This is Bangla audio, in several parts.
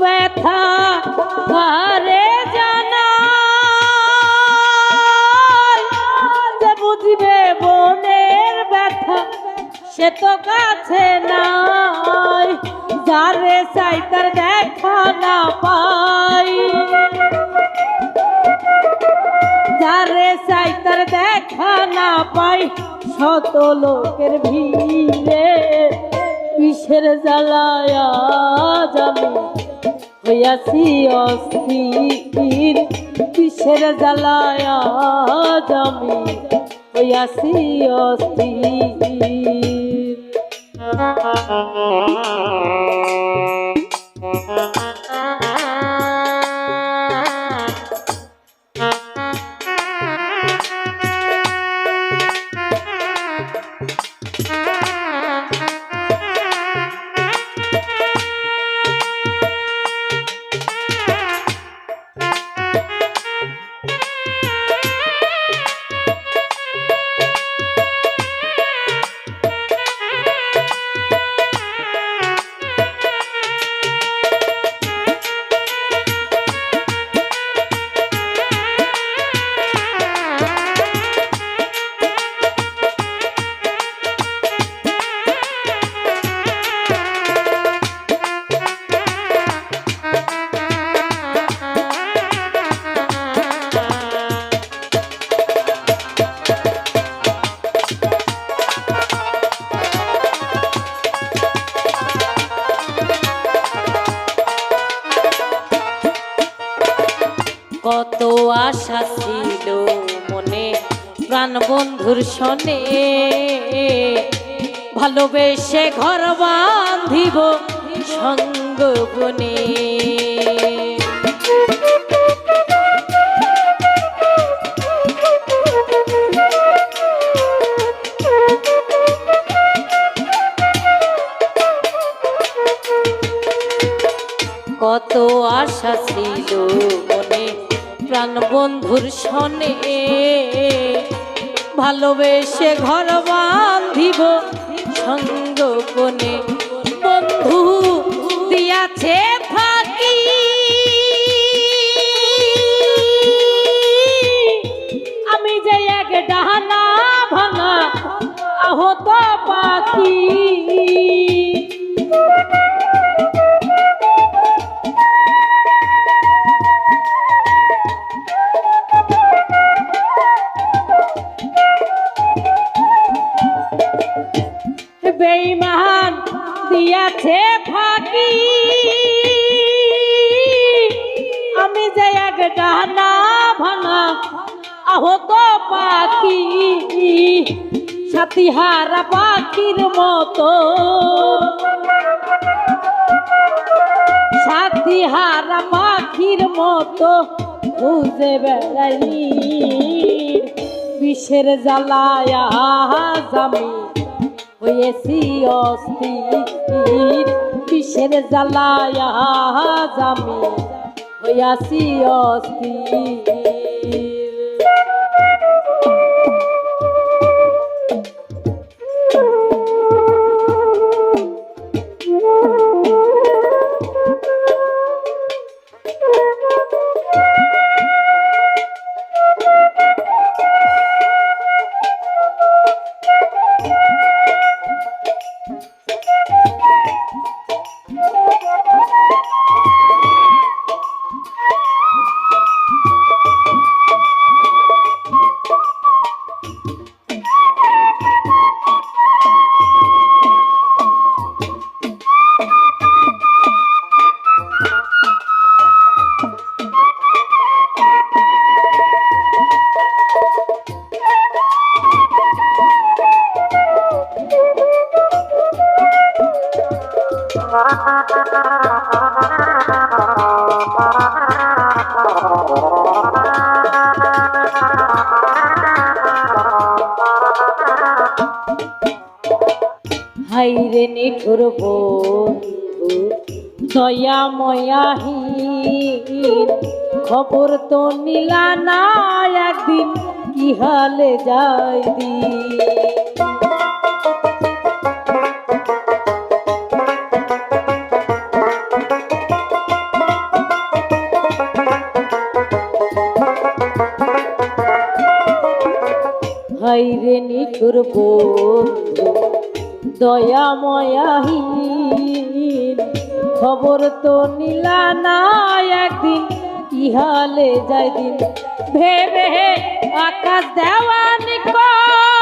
ব্যথা ঘরে জানা যে বুঝবে বনের ব্যথা, সে তো কাছে নাই। যারে চাই তার দেখা না পাই। যারে চাই তার দেখা না পাই, শত লোকের ভিড়ে, বিষের জ্বালায়া যাবে হইয়াছি অস্থির কিসের জ্বালায়া যাবে হইয়াছি অস্থির? কত আশা ছিল মনে। প্রাণ বন্ধুর শনে ভালোবেসে ঘর বাঁধিব সঙ্গ বনে বন্ধুর শনে ভালোবেসে ঘর বাঁধিব সঙ্গ কোণে। বন্ধু দিয়াছে ফাঁকি আমি যে এক ডানা ভাঙা আহত পাখি। বেইমান দিয়াছে ফাঁকি। আমি যে এক ডানা ভাঙা আহত পাখি, সাথীহারা পাখির মতো। সাথীহারা পাখির মতো খুঁজে বেড়াই বিষের জ্বালায়া জামি হয়েছি অস্থির বিষের জ্বালায়া জামি হইয়াছি অস্থির? হাইরে নিঠুর বন্ধু দয়া ময়াহীন খবর তো নিলা না একদিন কি হালে যাই দিন নিঠুর দয়া দয়াময়াহীন। খবর তো নিলা না একদিন, ইহালে যাই দিন ভেবে আকাশ দেওয়ানি এই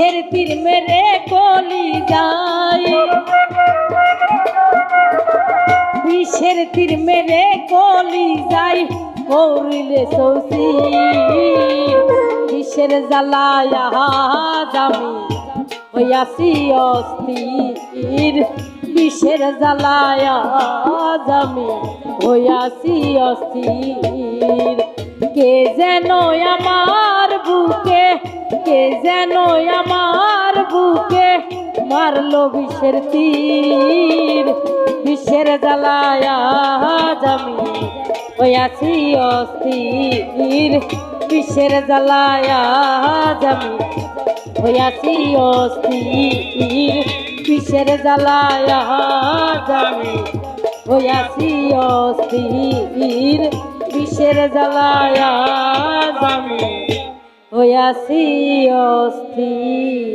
বিষের তীর মেরে কলি যায়। বিষের তীর মেরে কলি যাই করিলে সৌসি, বিষের জ্বালায়া জামি হইয়াছি অস্থির। বিষের জ্বালায়া জামি হইয়াছি অস্থির। কে যেন আমার বুকে কে যেন আমার বুকে মারলো বিষের তীর? বিষের জ্বালায়া জামি হইয়াছি অস্থির। বিষের জ্বালায়া জামি হইয়াছি অস্থির। বিষের জ্বালায়া জামি হইয়াছি অস্থির। বিষের জ্বালায়া জামি হইয়াছি অস্থির।